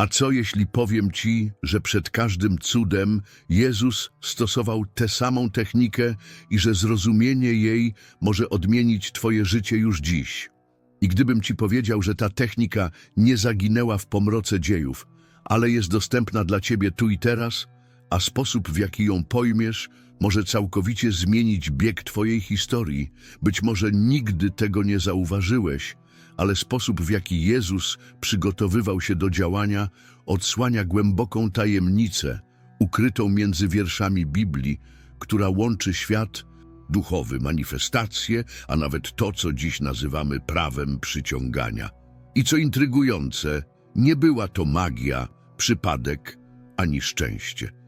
A co jeśli powiem ci, że przed każdym cudem Jezus stosował tę samą technikę i że zrozumienie jej może odmienić twoje życie już dziś? I gdybym ci powiedział, że ta technika nie zaginęła w pomroce dziejów, ale jest dostępna dla ciebie tu i teraz, a sposób, w jaki ją pojmiesz, może całkowicie zmienić bieg twojej historii. Być może nigdy tego nie zauważyłeś, ale sposób, w jaki Jezus przygotowywał się do działania, odsłania głęboką tajemnicę, ukrytą między wierszami Biblii, która łączy świat duchowy, manifestacje, a nawet to, co dziś nazywamy prawem przyciągania. I co intrygujące, nie była to magia, przypadek ani szczęście.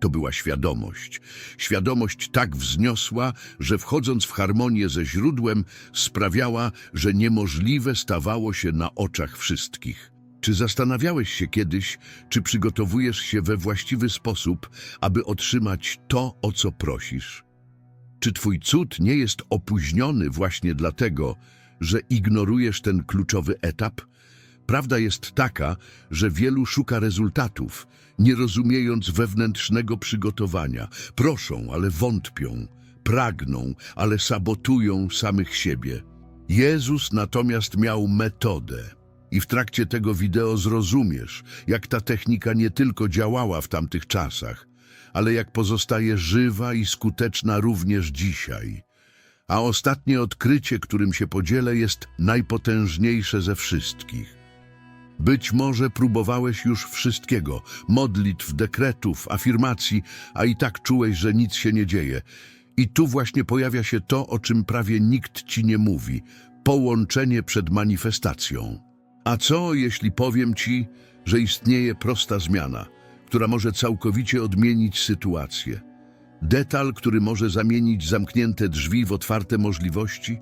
To była świadomość. Świadomość tak wzniosła, że wchodząc w harmonię ze źródłem, sprawiała, że niemożliwe stawało się na oczach wszystkich. Czy zastanawiałeś się kiedyś, czy przygotowujesz się we właściwy sposób, aby otrzymać to, o co prosisz? Czy twój cud nie jest opóźniony właśnie dlatego, że ignorujesz ten kluczowy etap? Prawda jest taka, że wielu szuka rezultatów, nie rozumiejąc wewnętrznego przygotowania. Proszą, ale wątpią, pragną, ale sabotują samych siebie. Jezus natomiast miał metodę. I w trakcie tego wideo zrozumiesz, jak ta technika nie tylko działała w tamtych czasach, ale jak pozostaje żywa i skuteczna również dzisiaj. A ostatnie odkrycie, którym się podzielę, jest najpotężniejsze ze wszystkich. Być może próbowałeś już wszystkiego, modlitw, dekretów, afirmacji, a i tak czułeś, że nic się nie dzieje. I tu właśnie pojawia się to, o czym prawie nikt ci nie mówi połączenie przed manifestacją. A co, jeśli powiem ci, że istnieje prosta zmiana, która może całkowicie odmienić sytuację? Detal, który może zamienić zamknięte drzwi w otwarte możliwości?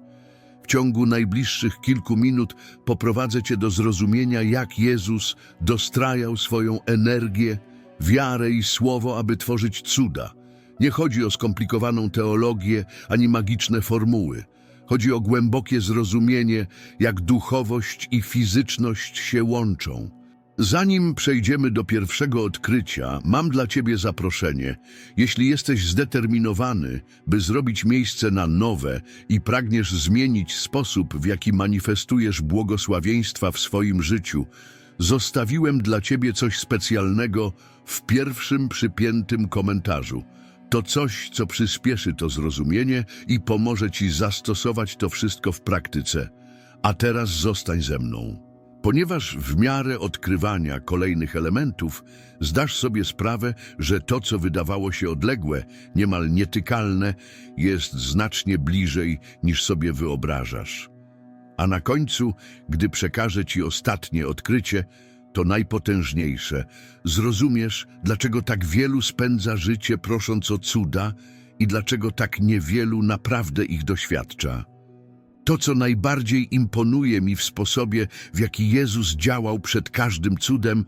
Ciągu najbliższych kilku minut poprowadzę Cię do zrozumienia, jak Jezus dostrajał swoją energię, wiarę i słowo, aby tworzyć cuda. Nie chodzi o skomplikowaną teologię ani magiczne formuły. Chodzi o głębokie zrozumienie, jak duchowość i fizyczność się łączą. Zanim przejdziemy do pierwszego odkrycia, mam dla Ciebie zaproszenie. Jeśli jesteś zdeterminowany, by zrobić miejsce na nowe i pragniesz zmienić sposób, w jaki manifestujesz błogosławieństwa w swoim życiu, zostawiłem dla Ciebie coś specjalnego w pierwszym przypiętym komentarzu. To coś, co przyspieszy to zrozumienie i pomoże Ci zastosować to wszystko w praktyce. A teraz zostań ze mną. Ponieważ w miarę odkrywania kolejnych elementów zdasz sobie sprawę, że to, co wydawało się odległe, niemal nietykalne, jest znacznie bliżej niż sobie wyobrażasz. A na końcu, gdy przekażę Ci ostatnie odkrycie, to najpotężniejsze, zrozumiesz, dlaczego tak wielu spędza życie prosząc o cuda i dlaczego tak niewielu naprawdę ich doświadcza. To, co najbardziej imponuje mi w sposobie, w jaki Jezus działał przed każdym cudem,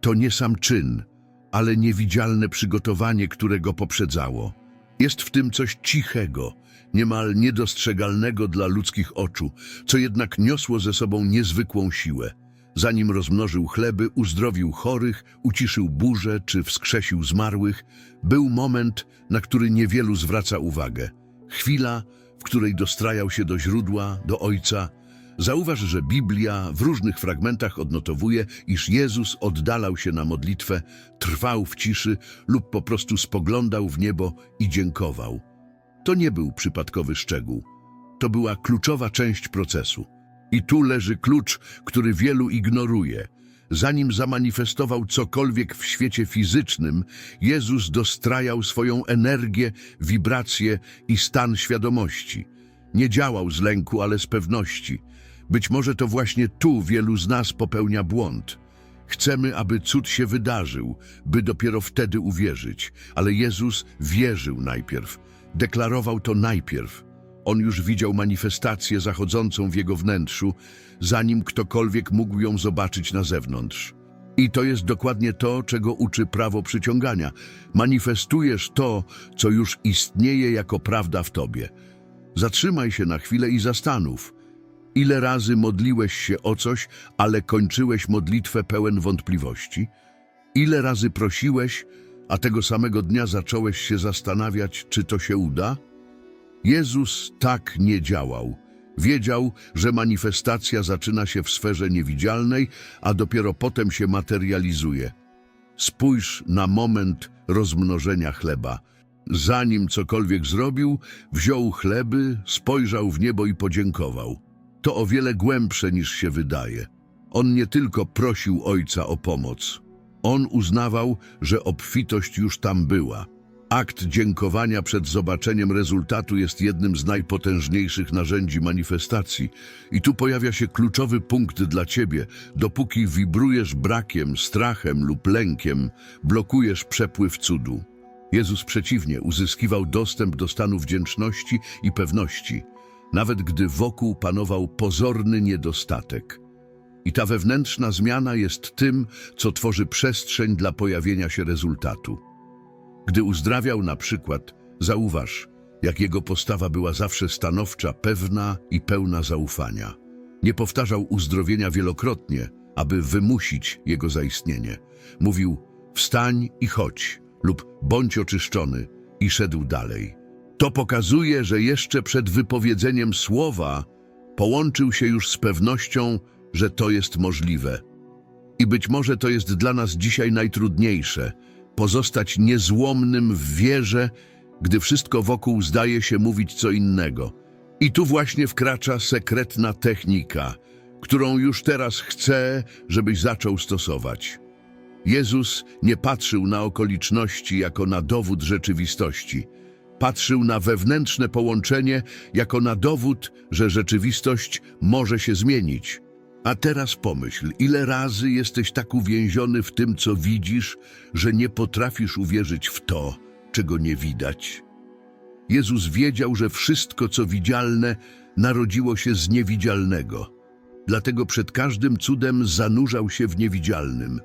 to nie sam czyn, ale niewidzialne przygotowanie, które go poprzedzało. Jest w tym coś cichego, niemal niedostrzegalnego dla ludzkich oczu, co jednak niosło ze sobą niezwykłą siłę. Zanim rozmnożył chleby, uzdrowił chorych, uciszył burze czy wskrzesił zmarłych, był moment, na który niewielu zwraca uwagę. Chwila, w której dostrajał się do źródła, do Ojca. Zauważ, że Biblia w różnych fragmentach odnotowuje, iż Jezus oddalał się na modlitwę, trwał w ciszy lub po prostu spoglądał w niebo i dziękował. To nie był przypadkowy szczegół. To była kluczowa część procesu. I tu leży klucz, który wielu ignoruje. Zanim zamanifestował cokolwiek w świecie fizycznym, Jezus dostrajał swoją energię, wibracje i stan świadomości. Nie działał z lęku, ale z pewności. Być może to właśnie tu wielu z nas popełnia błąd. Chcemy, aby cud się wydarzył, by dopiero wtedy uwierzyć. Ale Jezus wierzył najpierw. Deklarował to najpierw. On już widział manifestację zachodzącą w jego wnętrzu, zanim ktokolwiek mógł ją zobaczyć na zewnątrz. I to jest dokładnie to, czego uczy prawo przyciągania. Manifestujesz to, co już istnieje jako prawda w tobie. Zatrzymaj się na chwilę i zastanów, Ile razy modliłeś się o coś, ale kończyłeś modlitwę pełen wątpliwości? Ile razy prosiłeś, a tego samego dnia zacząłeś się zastanawiać, czy to się uda? Jezus tak nie działał. Wiedział, że manifestacja zaczyna się w sferze niewidzialnej, a dopiero potem się materializuje. Spójrz na moment rozmnożenia chleba. Zanim cokolwiek zrobił, wziął chleby, spojrzał w niebo i podziękował. To o wiele głębsze niż się wydaje. On nie tylko prosił Ojca o pomoc. On uznawał, że obfitość już tam była. Akt dziękowania przed zobaczeniem rezultatu jest jednym z najpotężniejszych narzędzi manifestacji. I tu pojawia się kluczowy punkt dla ciebie. Dopóki wibrujesz brakiem, strachem lub lękiem, blokujesz przepływ cudu. Jezus przeciwnie, uzyskiwał dostęp do stanu wdzięczności i pewności, nawet gdy wokół panował pozorny niedostatek. I ta wewnętrzna zmiana jest tym, co tworzy przestrzeń dla pojawienia się rezultatu. Gdy uzdrawiał na przykład, zauważ, jak jego postawa była zawsze stanowcza, pewna i pełna zaufania. Nie powtarzał uzdrowienia wielokrotnie, aby wymusić jego zaistnienie. Mówił, wstań i chodź, lub bądź oczyszczony i szedł dalej. To pokazuje, że jeszcze przed wypowiedzeniem słowa połączył się już z pewnością, że to jest możliwe. I być może to jest dla nas dzisiaj najtrudniejsze pozostać niezłomnym w wierze, gdy wszystko wokół zdaje się mówić co innego. I tu właśnie wkracza sekretna technika, którą już teraz chcę, żebyś zaczął stosować. Jezus nie patrzył na okoliczności jako na dowód rzeczywistości. Patrzył na wewnętrzne połączenie jako na dowód, że rzeczywistość może się zmienić. A teraz pomyśl, ile razy jesteś tak uwięziony w tym, co widzisz, że nie potrafisz uwierzyć w to, czego nie widać. Jezus wiedział, że wszystko, co widzialne, narodziło się z niewidzialnego. Dlatego przed każdym cudem zanurzał się w niewidzialnym.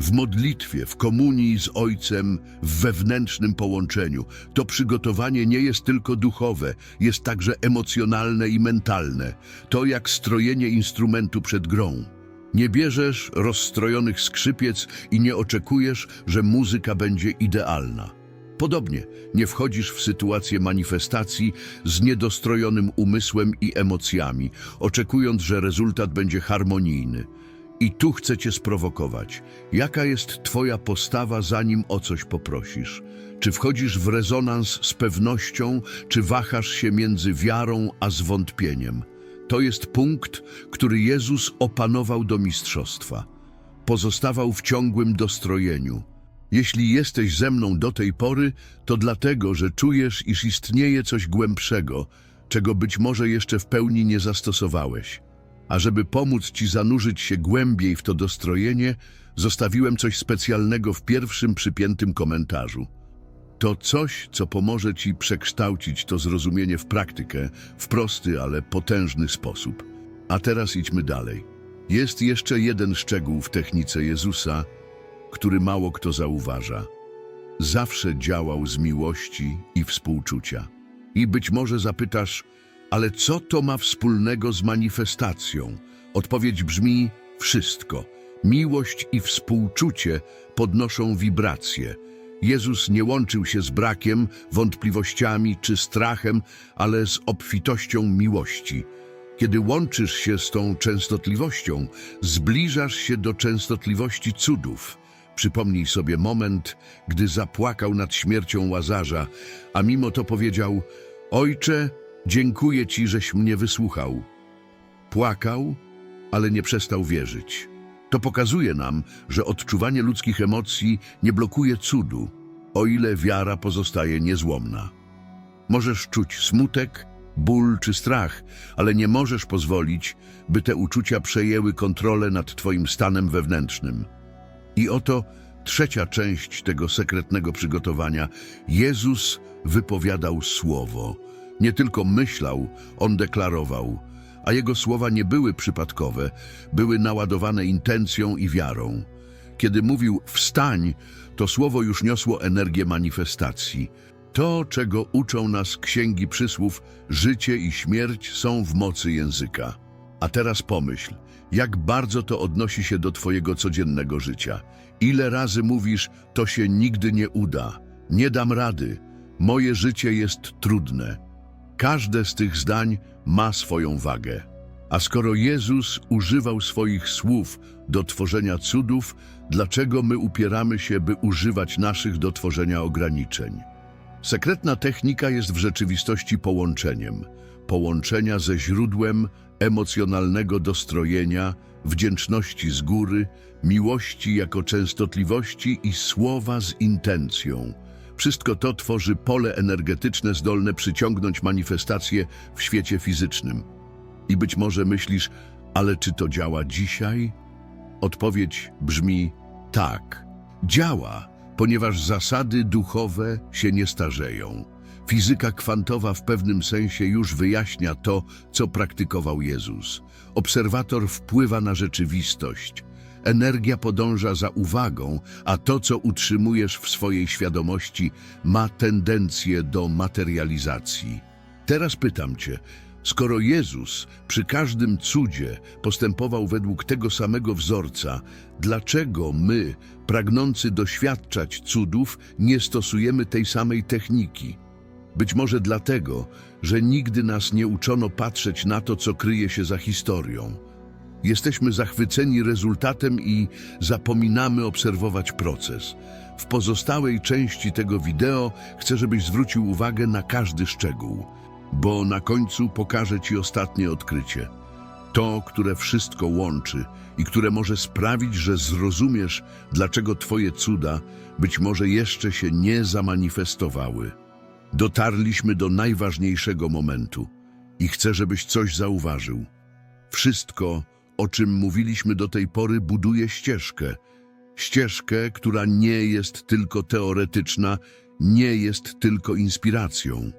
W modlitwie, w komunii z Ojcem, w wewnętrznym połączeniu. To przygotowanie nie jest tylko duchowe, jest także emocjonalne i mentalne. To jak strojenie instrumentu przed grą. Nie bierzesz rozstrojonych skrzypiec i nie oczekujesz, że muzyka będzie idealna. Podobnie nie wchodzisz w sytuację manifestacji z niedostrojonym umysłem i emocjami, oczekując, że rezultat będzie harmonijny. I tu chcę cię sprowokować. Jaka jest twoja postawa, zanim o coś poprosisz? Czy wchodzisz w rezonans z pewnością, czy wahasz się między wiarą a zwątpieniem? To jest punkt, który Jezus opanował do mistrzostwa. Pozostawał w ciągłym dostrojeniu. Jeśli jesteś ze mną do tej pory, to dlatego, że czujesz, iż istnieje coś głębszego, czego być może jeszcze w pełni nie zastosowałeś. A żeby pomóc Ci zanurzyć się głębiej w to dostrojenie, zostawiłem coś specjalnego w pierwszym przypiętym komentarzu. To coś, co pomoże Ci przekształcić to zrozumienie w praktykę, w prosty, ale potężny sposób. A teraz idźmy dalej. Jest jeszcze jeden szczegół w technice Jezusa, który mało kto zauważa. Zawsze działał z miłości i współczucia. I być może zapytasz, ale co to ma wspólnego z manifestacją? Odpowiedź brzmi wszystko. Miłość i współczucie podnoszą wibracje. Jezus nie łączył się z brakiem, wątpliwościami czy strachem, ale z obfitością miłości. Kiedy łączysz się z tą częstotliwością, zbliżasz się do częstotliwości cudów. Przypomnij sobie moment, gdy zapłakał nad śmiercią Łazarza, a mimo to powiedział: Ojcze, dziękuję Ci, żeś mnie wysłuchał. Płakał, ale nie przestał wierzyć. To pokazuje nam, że odczuwanie ludzkich emocji nie blokuje cudu, o ile wiara pozostaje niezłomna. Możesz czuć smutek, ból czy strach, ale nie możesz pozwolić, by te uczucia przejęły kontrolę nad Twoim stanem wewnętrznym. I oto trzecia część tego sekretnego przygotowania. Jezus wypowiadał słowo. Nie tylko myślał, on deklarował, a jego słowa nie były przypadkowe, były naładowane intencją i wiarą. Kiedy mówił wstań, to słowo już niosło energię manifestacji. To, czego uczą nas księgi przysłów, życie i śmierć są w mocy języka. A teraz pomyśl, jak bardzo to odnosi się do Twojego codziennego życia. Ile razy mówisz, to się nigdy nie uda, nie dam rady, moje życie jest trudne. Każde z tych zdań ma swoją wagę. A skoro Jezus używał swoich słów do tworzenia cudów, dlaczego my upieramy się, by używać naszych do tworzenia ograniczeń? Sekretna technika jest w rzeczywistości połączeniem. Połączenia ze źródłem emocjonalnego dostrojenia, wdzięczności z góry, miłości jako częstotliwości i słowa z intencją. Wszystko to tworzy pole energetyczne zdolne przyciągnąć manifestacje w świecie fizycznym. I być może myślisz, ale czy to działa dzisiaj? Odpowiedź brzmi tak. Działa, ponieważ zasady duchowe się nie starzeją. Fizyka kwantowa w pewnym sensie już wyjaśnia to, co praktykował Jezus. Obserwator wpływa na rzeczywistość. Energia podąża za uwagą, a to, co utrzymujesz w swojej świadomości, ma tendencję do materializacji. Teraz pytam Cię, skoro Jezus przy każdym cudzie postępował według tego samego wzorca, dlaczego my, pragnący doświadczać cudów, nie stosujemy tej samej techniki? Być może dlatego, że nigdy nas nie uczono patrzeć na to, co kryje się za historią. Jesteśmy zachwyceni rezultatem i zapominamy obserwować proces. W pozostałej części tego wideo chcę, żebyś zwrócił uwagę na każdy szczegół, bo na końcu pokażę Ci ostatnie odkrycie. To, które wszystko łączy i które może sprawić, że zrozumiesz, dlaczego Twoje cuda być może jeszcze się nie zamanifestowały. Dotarliśmy do najważniejszego momentu i chcę, żebyś coś zauważył. Wszystko, o czym mówiliśmy do tej pory, buduje ścieżkę. Ścieżkę, która nie jest tylko teoretyczna, nie jest tylko inspiracją.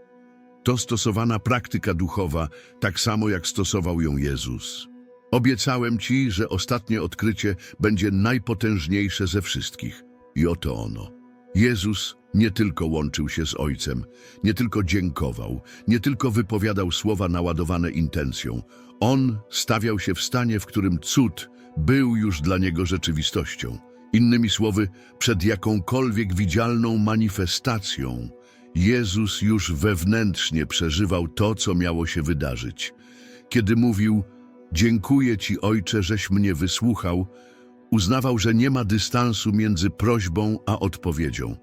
To stosowana praktyka duchowa, tak samo jak stosował ją Jezus. Obiecałem Ci, że ostatnie odkrycie będzie najpotężniejsze ze wszystkich. I oto ono. Jezus nie tylko łączył się z Ojcem, nie tylko dziękował, nie tylko wypowiadał słowa naładowane intencją. On stawiał się w stanie, w którym cud był już dla niego rzeczywistością. Innymi słowy, przed jakąkolwiek widzialną manifestacją, Jezus już wewnętrznie przeżywał to, co miało się wydarzyć. Kiedy mówił, dziękuję Ci, Ojcze, żeś mnie wysłuchał, uznawał, że nie ma dystansu między prośbą a odpowiedzią.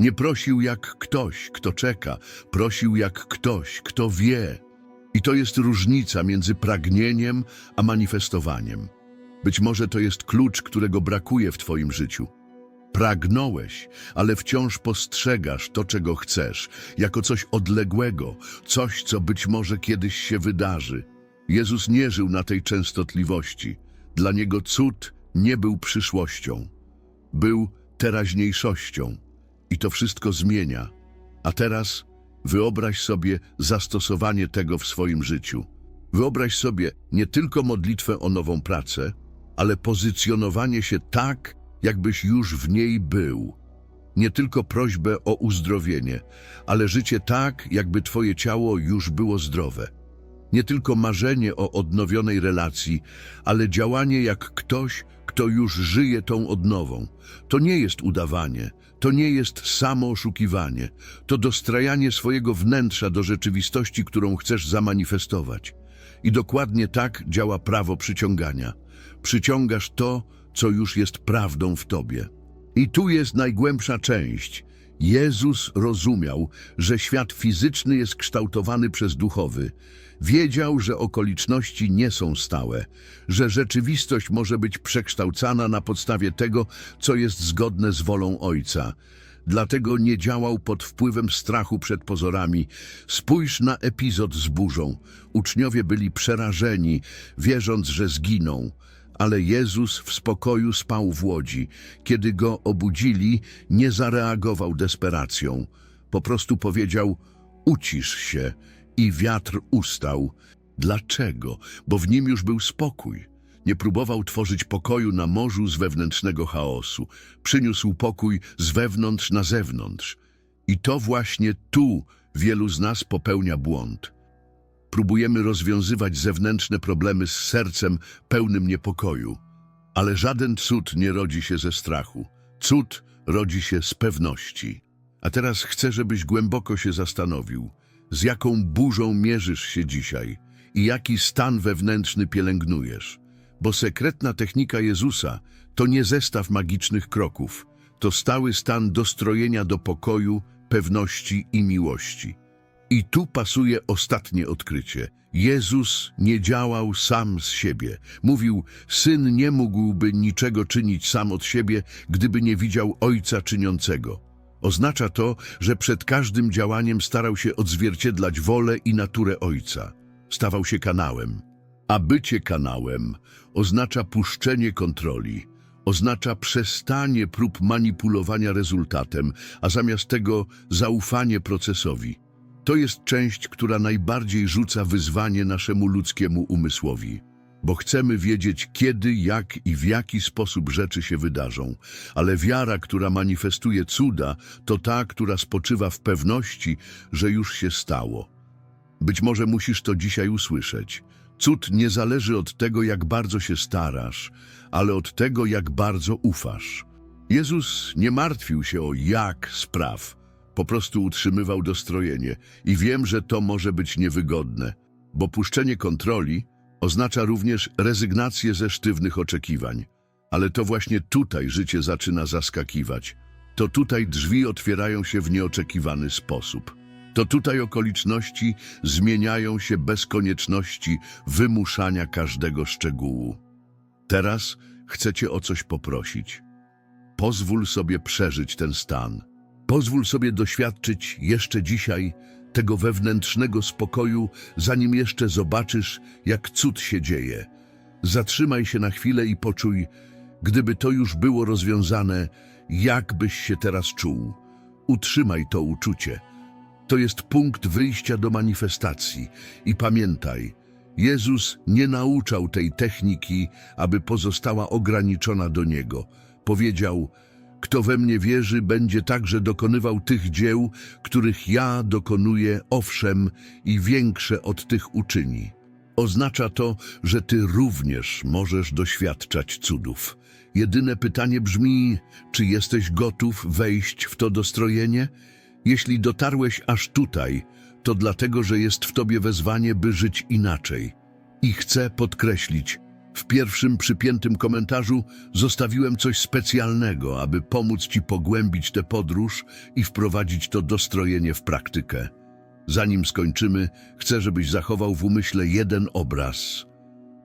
Nie prosił jak ktoś, kto czeka, prosił jak ktoś, kto wie. I to jest różnica między pragnieniem a manifestowaniem. Być może to jest klucz, którego brakuje w Twoim życiu. Pragnąłeś, ale wciąż postrzegasz to, czego chcesz, jako coś odległego, coś, co być może kiedyś się wydarzy. Jezus nie żył na tej częstotliwości. Dla Niego cud nie był przyszłością, był teraźniejszością. I to wszystko zmienia. A teraz wyobraź sobie zastosowanie tego w swoim życiu. Wyobraź sobie nie tylko modlitwę o nową pracę, ale pozycjonowanie się tak, jakbyś już w niej był. Nie tylko prośbę o uzdrowienie, ale życie tak, jakby twoje ciało już było zdrowe. Nie tylko marzenie o odnowionej relacji, ale działanie jak ktoś, kto już żyje tą odnową. To nie jest udawanie, to nie jest samo oszukiwanie, to dostrajanie swojego wnętrza do rzeczywistości, którą chcesz zamanifestować. I dokładnie tak działa prawo przyciągania. Przyciągasz to, co już jest prawdą w tobie. I tu jest najgłębsza część. Jezus rozumiał, że świat fizyczny jest kształtowany przez duchowy. Wiedział, że okoliczności nie są stałe, że rzeczywistość może być przekształcana na podstawie tego, co jest zgodne z wolą Ojca. Dlatego nie działał pod wpływem strachu przed pozorami. Spójrz na epizod z burzą. Uczniowie byli przerażeni, wierząc, że zginą. Ale Jezus w spokoju spał w łodzi. Kiedy go obudzili, nie zareagował desperacją. Po prostu powiedział, ucisz się i wiatr ustał. Dlaczego? Bo w nim już był spokój. Nie próbował tworzyć pokoju na morzu z wewnętrznego chaosu. Przyniósł pokój z wewnątrz na zewnątrz. I to właśnie tu wielu z nas popełnia błąd. próbujemy rozwiązywać zewnętrzne problemy z sercem pełnym niepokoju. Ale żaden cud nie rodzi się ze strachu. Cud rodzi się z pewności. A teraz chcę, żebyś głęboko się zastanowił, z jaką burzą mierzysz się dzisiaj i jaki stan wewnętrzny pielęgnujesz. Bo sekretna technika Jezusa to nie zestaw magicznych kroków, to stały stan dostrojenia do pokoju, pewności i miłości. I tu pasuje ostatnie odkrycie. Jezus nie działał sam z siebie. Mówił, syn nie mógłby niczego czynić sam od siebie, gdyby nie widział ojca czyniącego. Oznacza to, że przed każdym działaniem starał się odzwierciedlać wolę i naturę ojca. Stawał się kanałem. A bycie kanałem oznacza puszczenie kontroli, oznacza przestanie prób manipulowania rezultatem, a zamiast tego zaufanie procesowi. To jest część, która najbardziej rzuca wyzwanie naszemu ludzkiemu umysłowi. Bo chcemy wiedzieć, kiedy, jak i w jaki sposób rzeczy się wydarzą. Ale wiara, która manifestuje cuda, to ta, która spoczywa w pewności, że już się stało. Być może musisz to dzisiaj usłyszeć. Cud nie zależy od tego, jak bardzo się starasz, ale od tego, jak bardzo ufasz. Jezus nie martwił się o jak spraw, po prostu utrzymywał dostrojenie i wiem, że to może być niewygodne, bo puszczenie kontroli oznacza również rezygnację ze sztywnych oczekiwań. Ale to właśnie tutaj życie zaczyna zaskakiwać. To tutaj drzwi otwierają się w nieoczekiwany sposób. To tutaj okoliczności zmieniają się bez konieczności wymuszania każdego szczegółu. Teraz chcę Cię o coś poprosić. Pozwól sobie przeżyć ten stan. Pozwól sobie doświadczyć jeszcze dzisiaj tego wewnętrznego spokoju, zanim jeszcze zobaczysz, jak cud się dzieje. Zatrzymaj się na chwilę i poczuj, gdyby to już było rozwiązane, jak byś się teraz czuł. Utrzymaj to uczucie. To jest punkt wyjścia do manifestacji. I pamiętaj, Jezus nie nauczał tej techniki, aby pozostała ograniczona do Niego. Powiedział, kto we mnie wierzy, będzie także dokonywał tych dzieł, których ja dokonuję, owszem, i większe od tych uczyni. Oznacza to, że ty również możesz doświadczać cudów. Jedyne pytanie brzmi, czy jesteś gotów wejść w to dostrojenie? Jeśli dotarłeś aż tutaj, to dlatego, że jest w tobie wezwanie, by żyć inaczej. I chcę podkreślić, w pierwszym przypiętym komentarzu zostawiłem coś specjalnego, aby pomóc ci pogłębić tę podróż i wprowadzić to dostrojenie w praktykę. Zanim skończymy, chcę, żebyś zachował w umyśle jeden obraz.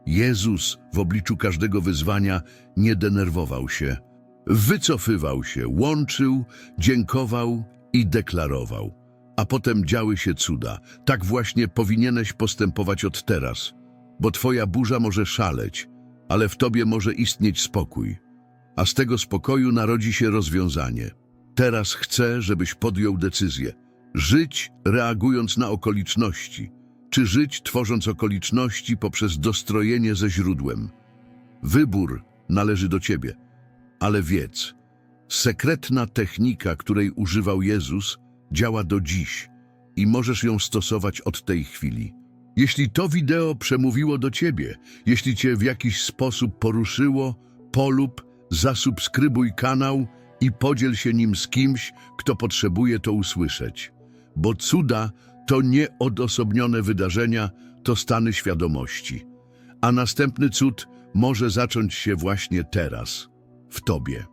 Jezus w obliczu każdego wyzwania nie denerwował się. Wycofywał się, łączył, dziękował i deklarował. A potem działy się cuda. Tak właśnie powinieneś postępować od teraz, bo twoja burza może szaleć, ale w tobie może istnieć spokój. A z tego spokoju narodzi się rozwiązanie. Teraz chcę, żebyś podjął decyzję. Żyć reagując na okoliczności, czy żyć tworząc okoliczności poprzez dostrojenie ze źródłem. Wybór należy do ciebie, ale wiedz, sekretna technika, której używał Jezus, działa do dziś i możesz ją stosować od tej chwili. Jeśli to wideo przemówiło do ciebie, jeśli cię w jakiś sposób poruszyło, polub, zasubskrybuj kanał i podziel się nim z kimś, kto potrzebuje to usłyszeć. Bo cuda to nieodosobnione wydarzenia, to stany świadomości. A następny cud może zacząć się właśnie teraz, w tobie.